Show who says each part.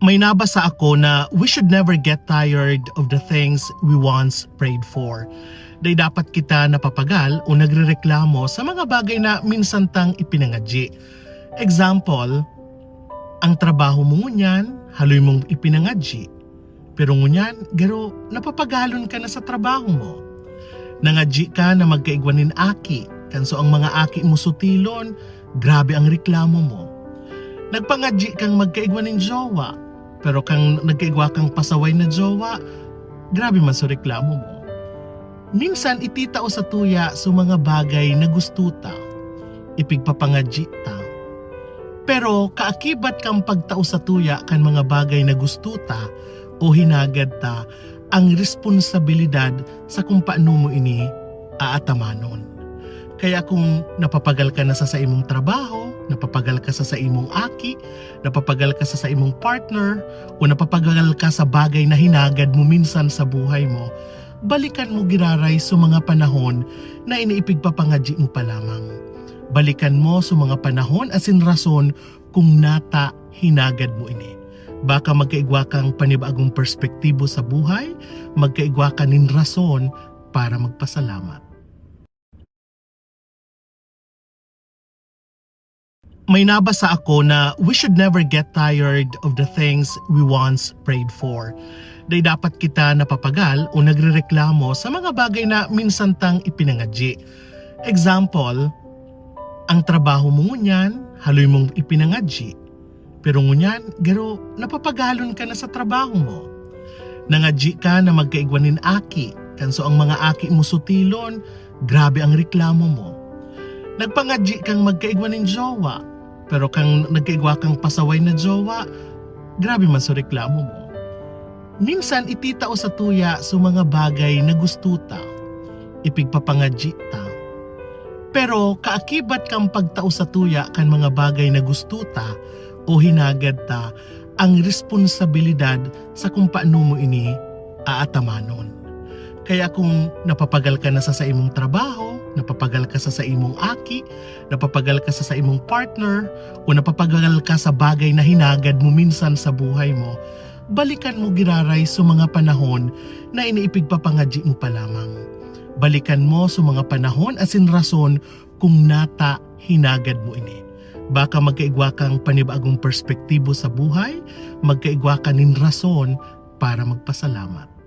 Speaker 1: may nabasa ako na we should never get tired of the things we once prayed for. Dahil dapat kita napapagal o nagrereklamo sa mga bagay na minsan tang ipinangadyi. Example, ang trabaho mo ngunyan, haloy mong ipinangadyi. Pero ngunyan, garo, napapagalon ka na sa trabaho mo. Nangadyi ka na magkaigwanin aki, kanso ang mga aki mo sutilon, grabe ang reklamo mo. Nagpangadyi kang magkaigwanin jowa, pero kang nagkaigwa kang pasaway na jowa, grabe man sa reklamo mo. Minsan ititao sa tuya sa mga bagay na gusto ta, ipigpapangadyi ta. Pero kaakibat kang pagtao sa tuya kan mga bagay na gusto ta o hinagad ta ang responsibilidad sa kung paano mo ini aatamanon. Kaya kung napapagal ka na sa sa imong trabaho, napapagal ka sa sa imong aki, napapagal ka sa sa imong partner, o napapagal ka sa bagay na hinagad mo minsan sa buhay mo, balikan mo giraray sa mga panahon na iniipigpapangadyi mo pa lamang. Balikan mo sa mga panahon asin rason kung nata hinagad mo ini. Baka magkaigwa kang panibagong perspektibo sa buhay, magkaigwa ka nin rason para magpasalamat. May nabasa ako na we should never get tired of the things we once prayed for. Dahil dapat kita napapagal o nagrereklamo sa mga bagay na minsan tang ipinangadyi. Example, ang trabaho mo ngunyan, haloy mong ipinangadyi. Pero ngunyan, garo, napapagalon ka na sa trabaho mo. Nangadyi ka na magkaigwanin aki, kanso ang mga aki mo sutilon, grabe ang reklamo mo. Nagpangadyi kang magkaigwanin jowa, pero kang nagkaigwa kang pasaway na jowa, grabe man sa reklamo mo. Minsan ititao sa tuya sa mga bagay na gusto ta, ipigpapangadyi ta. Pero kaakibat kang pagtao sa tuya kan mga bagay na gusto ta o hinagad ta ang responsibilidad sa kung paano mo ini aatamanon. Kaya kung napapagal ka na sa sa imong trabaho, napapagal ka sa sa imong aki, napapagal ka sa sa imong partner, o napapagal ka sa bagay na hinagad mo minsan sa buhay mo, balikan mo giraray sa mga panahon na iniipigpapangadyi mo pa lamang. Balikan mo sa mga panahon asin rason kung nata hinagad mo ini. Baka magkaigwa kang panibagong perspektibo sa buhay, magkaigwa ka nin rason para magpasalamat.